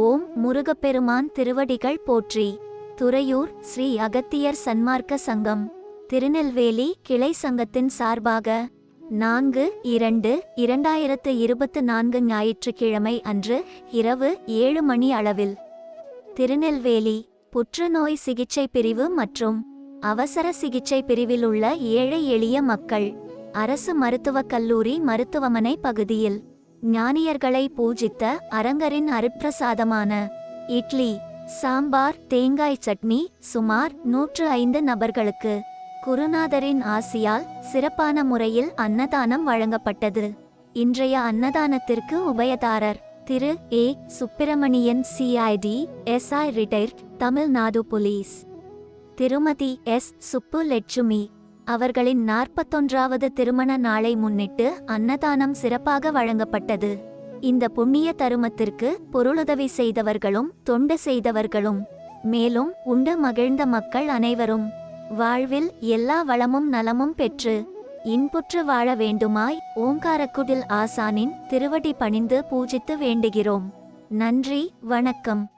ஓம் முருகப்பெருமான் திருவடிகள் போற்றி. துறையூர் ஸ்ரீ அகத்தியர் சன்மார்க்க சங்கம். திருநெல்வேலி கிளை சங்கத்தின் சார்பாக நான்கு இரண்டு இரண்டாயிரத்து இருபத்து நான்கு ஞாயிற்றுக்கிழமை அன்று இரவு ஏழு மணி அளவில். திருநெல்வேலி புற்றுநோய் சிகிச்சை பிரிவு மற்றும் அவசர சிகிச்சை பிரிவில் உள்ள ஏழை எளிய மக்கள். அரசு மருத்துவக் கல்லூரி மருத்துவமனை பகுதியில் ஞானியர்களை பூஜித்த அரங்கரின் அருப்பிரசாதமான இட்லி சாம்பார் தேங்காய் சட்னி சுமார் நூற்று ஐந்து நபர்களுக்கு குருநாதரின் ஆசியால் சிறப்பான முறையில் அன்னதானம் வழங்கப்பட்டது. இன்றைய அன்னதானத்திற்கு உபயதாரர் Thiru. A. Subramanian CID SI retired Tamil Nadu police. Thirumathi S. Subbu Lakshmi அவர்களின் நாற்பத்தொன்றாவது திருமண நாளை முன்னிட்டு அன்னதானம் சிறப்பாக வழங்கப்பட்டது. இந்த புண்ணிய தருமத்திற்கு பொருளுதவி செய்தவர்களும் தொண்டு செய்தவர்களும் மேலும் உண்டு மகிழ்ந்த மக்கள் அனைவரும் வாழ்வில் எல்லா வளமும் நலமும் பெற்று இன்புற்று வாழ வேண்டுமாய் ஓங்காரக்குடில் ஆசானின் திருவடி பணிந்து பூஜித்து வேண்டுகிறோம். நன்றி வணக்கம்.